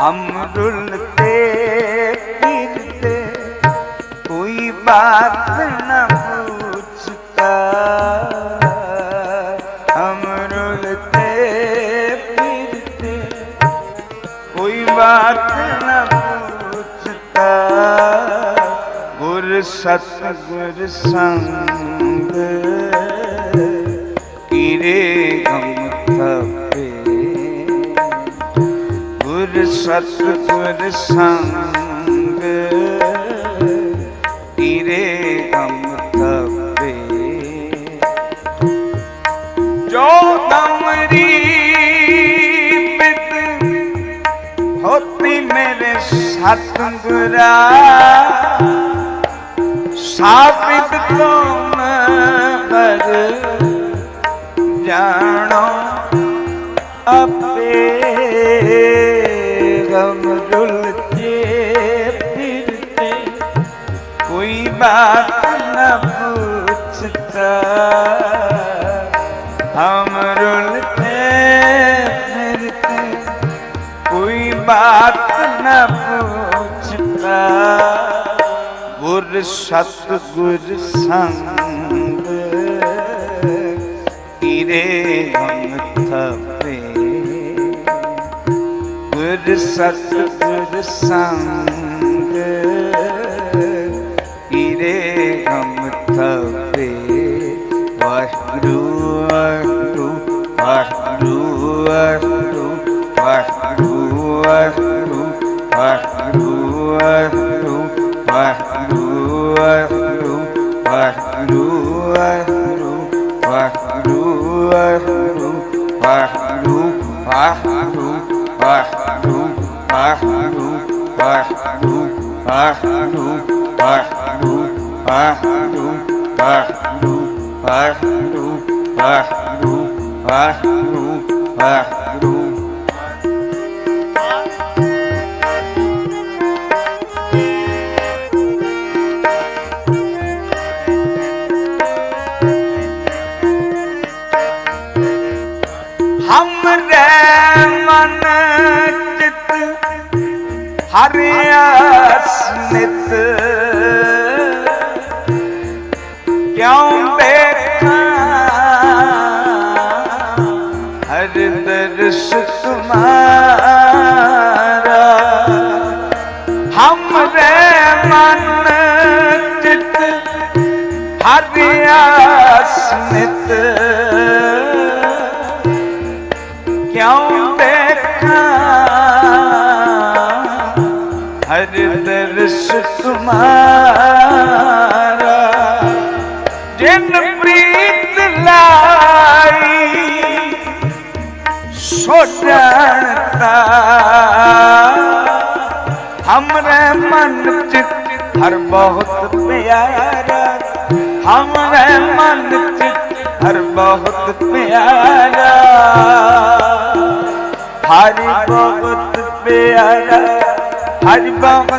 ਅਮਰੁਲ ਤੇ ਪਿੰਦੇ ਕੋਈ ਬਾਤ ਨਾ ਪੁੱਛਤਾ ਅਮਰੁਲ ਤੇ ਪਿੰਦੇ ਕੋਈ ਬਾਤ ਨਾ ਪੁੱਛਤਾ ਗੁਰ ਸਤ ਗੁਰ ਸੰਗ ਗੁਰ ਸਤਿਗੁਰ ਸੰਗ ਤੀਰੇ ਹਮ ਤਪੇ ਜੋ ਤਮਰੀ ਪਿਤ ਹੋਤੀ ਮੇਰੇ ਸਤਿਗੁਰਾ ਸਾਬਿਤ ਤੁਮ ਬਰ ਜਾਣੋ ਆਪੇ बात न पूछता हम रुलते फिरते कोई बात न पूछता गुर सतगुर संग तेरे हम थपे गुर सतगुर संग Ah. ਹਰਿਆਸ ਨਿਤ ਕਿਉਂ ਦੇਖਾਂ? ਹਰ ਦਰਸ ਤੁਮਾਰਾ ਹਮਰੇ ਮਨ ਚਿਤ ਹਰਿਆਸ ਨਿਤ ਤੁਮਾਰਾ ਜਿਨ ਪ੍ਰੀਤ ਲਾਈ ਸੋ ਜਾਣਤਾ ਹਮਰੇ ਮਨ ਚਿਤ ਹਰ ਬਹੁਤ ਪਿਆਰਾ। ਹਮਰੇ ਮਨ ਚਿਤ ਹਰ ਬਹੁਤ ਪਿਆਰਾ। ਹਰੀ ਬਹੁਤ ਪਿਆਰਾ। ਹਰੀ ਬਹੁਤ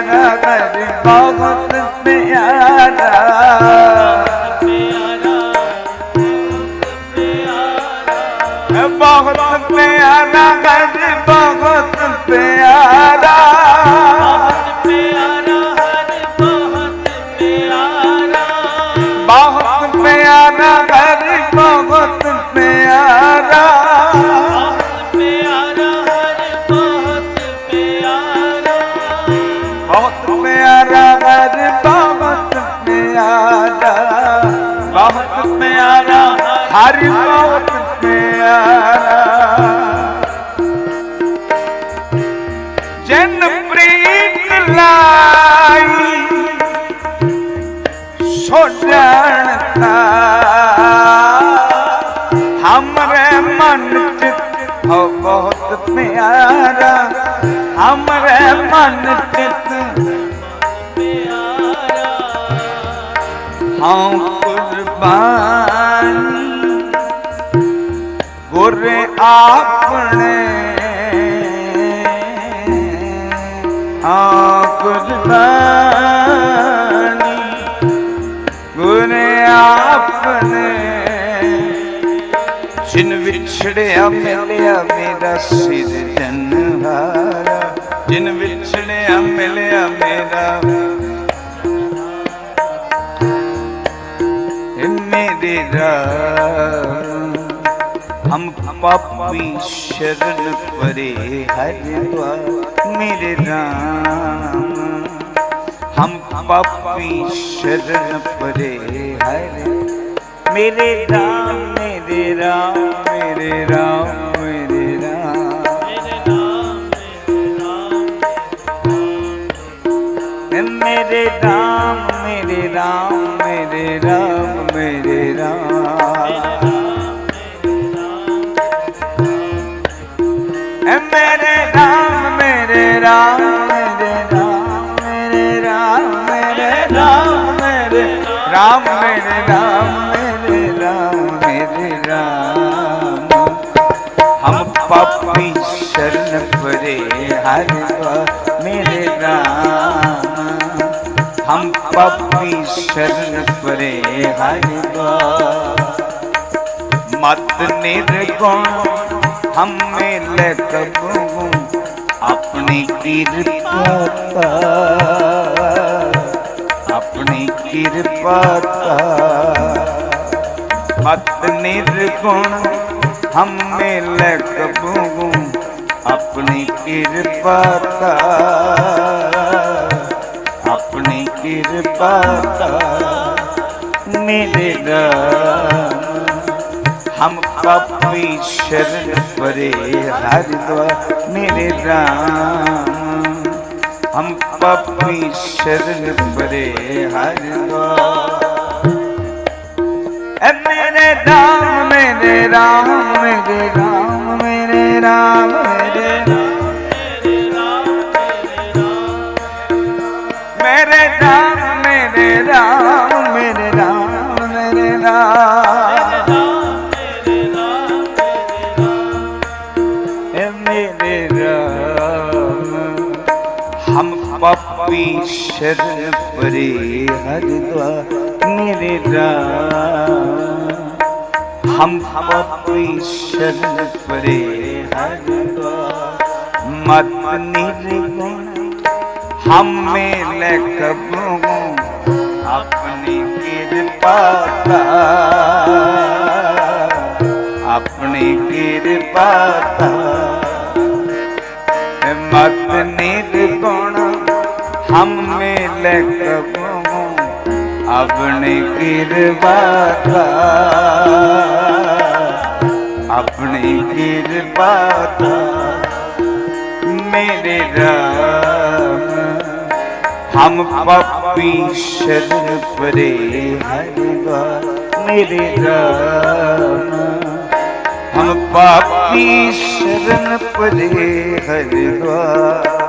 ਪਿਆਰਾ ਹਰਿ ਬਹੁਤ ਪਿਆਰਾ ਬਹੁਤ ਪਿਆਰਾ ਹਰਿ ਬਹੁਤ ਪਿਆਰਾ ਸੋ ਜਾਣਤਾ ਹਮਰੇ ਮਨ ਚਿਤ ਹੋ ਬਹੁਤ ਪਿਆਰਾ। ਹਮਰੇ ਮਨ ਚਿਤ ਹਾਂ ਕੁਰਬਾਨ। ਗੁਰ ਆਪਣੇ ਵਿਛੜਿਆ ਮਿਲਿਆ ਮੇਰਾ ਸਿਰ ਤਨਹਾਰਾ ਜਿਨ ਵਿਛੜਿਆ ਮਿਲਿਆ ਮੇਰਾ। ਮੇਰੇ ਰਾਮ ਹਮ ਵੀ ਸ਼ਰਨ ਪਰੇ ਹਰਿ ਦੁਆਰ ਮੇਰੇ ਰਾਮ। ਹਮ ਪਾਪੀ ਸ਼ਰਨ ਪਰੇ ਹਰਿ ਮੇਰੇ ਰਾਮ ਮੇਰੇ Ram. Hare Ram, Hare Ram. Mere Ram, Mere Ram, Mere Ram. ਬਾਬੀ ਸ਼ਰਨ ਪਰੇ ਹਰਿਵਾ ਮਤ ਨਿਰਗੁਣ ਹਮੇ ਲੈ ਕਬੂ ਆਪਣੀ ਕਿਰਪਾ ਆਪਣੀ ਕਿਰਪਾ ਮਤ ਨਿਰਗੁਣ ਹਮੇ ਲੈ ਕਬੂ ਆਪਣੀ ਕਿਰਪਾ ਕਿਰਪਾ ਤਾ ਮਿਲੇ ਰਾਮ ਹਮ ਪਾਪੀ ਸ਼ਰਨ ਪਰੇ ਹਰ ਦੁਆ ਮੇਰੇ ਰਾਮ ਹਮ ਪਾਪੀ ਸ਼ਰਨ ਪਰੇ ਹਰ ਦੁਆ ਐ ਮੇਰੇ ਰਾਮ ਮੇਰੇ ਰਾਮ ਮੇਰੇ ਰਾਮ ਮੇਰੇ ਰਾਮ शरण परे हरिद्वार मेरे राम। हम पपी शरण परे हरिद्वार मत निर्गुण। हमें लकबू अपनी कृपा अपनी कृपा मत निर्गुण। हमें लकबू अपनी कृपा का अपनी कृपा का मेरे राम हम पपी शरण परे हरिद्वार मेरे राम हम पापी शरण परे हरिद्वार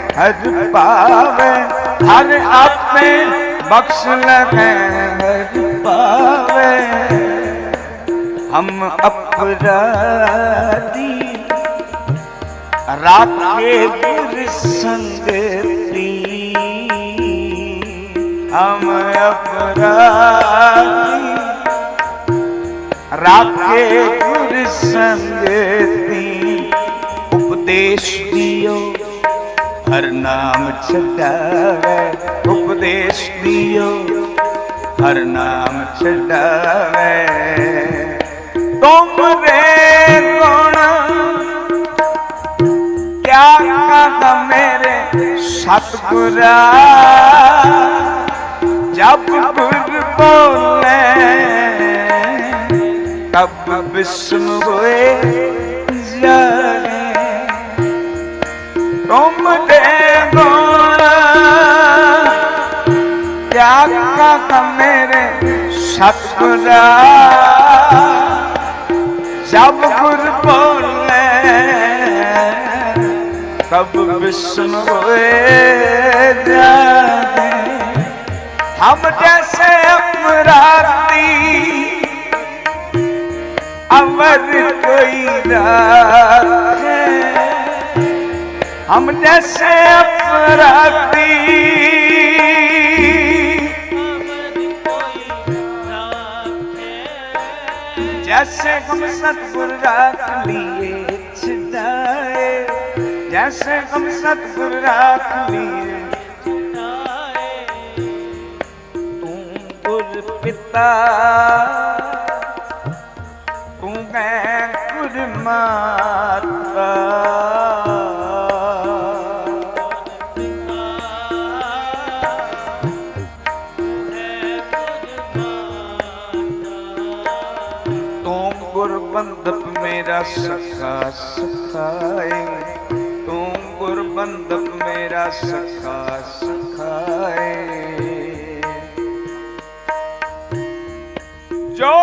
हर पावे, हर आप में बख्श लगे, हर पावे। हम अपराधी, रात के दूर संग हम अपराधी, रात के दूर संग उपदेश दियो ਹਰ ਨਾਮ ਛਡਾਵੇ, ਉਪਦੇਸ਼ ਦਿਓ। ਹਰ ਨਾਮ ਛਡਾਵੇ। ਤੁਮਰੇ ਗੁਣ, ਕਿਆ ਕਹਾ ਮੇਰੇ ਸਤਿਗੁਰਾ? ਜਬ ਗੁਰ ਬੋਲੇ, ਤਬ ਵਿਸ਼ਨ ਹੋਏ। ਜਾਣੇ ਜਾਣਾ ਕੰਮ ਮੇਰੇ ਸਤਿਗੁਰਾ ਜਬ ਗੁਰ ਬੋਲੇ ਤਬ ਵਿਸ਼ਨ ਹੋਏ ਜਾਏ ਹਮ ਜੈਸੇ ਅਪਰਾਧੀ, ਅਮਰ ਕੋਈ ਨਾ ਹਮ ਜੈਸੇ ਅਪਰਾਧੀ ਜੈਸੇ ਗਮ ਸਤਗੁਰ ਰਾਖ ਲੀਏ ਛਡਾਏ ਜੈਸੇ ਗਮ ਸਤਗੁਰ ਰਾਖ ਲੀਏ ਤੂੰ ਗੁਰ ਪਿਤਾ ਤੂੰ ਮੈਂ ਗੁਰ ਮਾਤਾ ਮੇਰਾ ਸਖਾ, ਸਖਾਏ। ਤੂੰ ਗੁਰ ਮੇਰਾ ਸਖਾ, ਸਖਾਏ। ਜੋ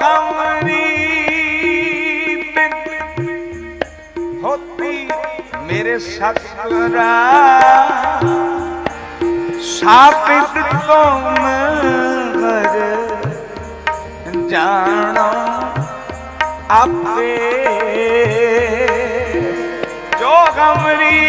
ਕਮਰੀ ਹੋਤੀ ਮੇਰੇ ਸਤਿਗੁਰਾ ਸਾਪਿਤ ਤੁਮ ਹਰ ਜਾਣੋ। ਆਪੇ ਜੋ ਕਮਰੀ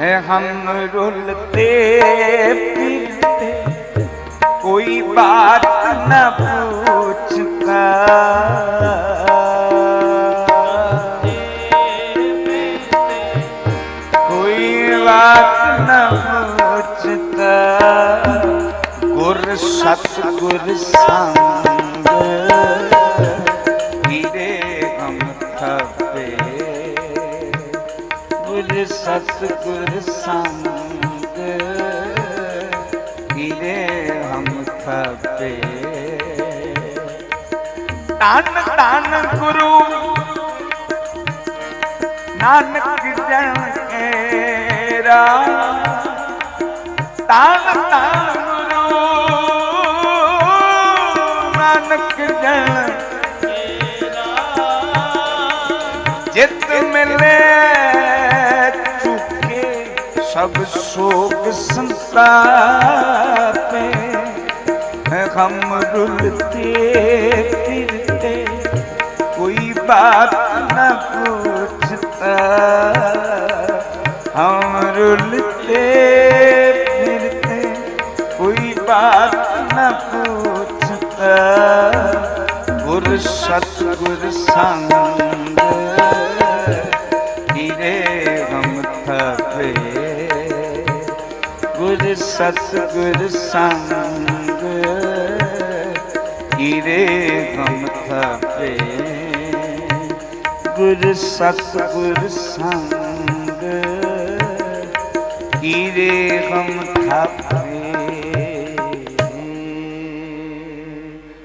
है हम रुलते फिरते कोई बात न पूछता ਗੁਰ ਸਤਗੁਰ ਸੰਗ ਵੀਰੇ ਹਮ ਥਪੇ ਗੁਰ ਸਤਗੁਰ ਸੰਗ ਵੀਰੇ ਹਮ ਥਪੇ ਤਨ ਤਨ ਗੁਰੂ ਨਾਨਕ ਜਨ ਕੇਰਾ। ਤਨ ਤਨ ਨਾਨਕ ਜਨ ਜਿਤ ਮਿਲੇ ਚੁਕੇ ਸਭ ਸੋਗ ਸੰਤਾਪੇ। ਹਮ ਰੁਲਤੇ, ਫਿਰਤੇ, ਕੋਈ ਬਾਤ ਨਾ ਪੁੱਛਤਾ। ਹਮ ਰੁਲਤੇ, ਫਿਰਤੇ, ਕੋਈ ਬਾਤ ਸਤਗੁਰ ਸੰਗ ਕੀਰੇ ਹਮ ਥਪੇ। ਗੁਰ ਸਤਗੁਰ ਸੰਗ ਕੀਰੇ ਹਮ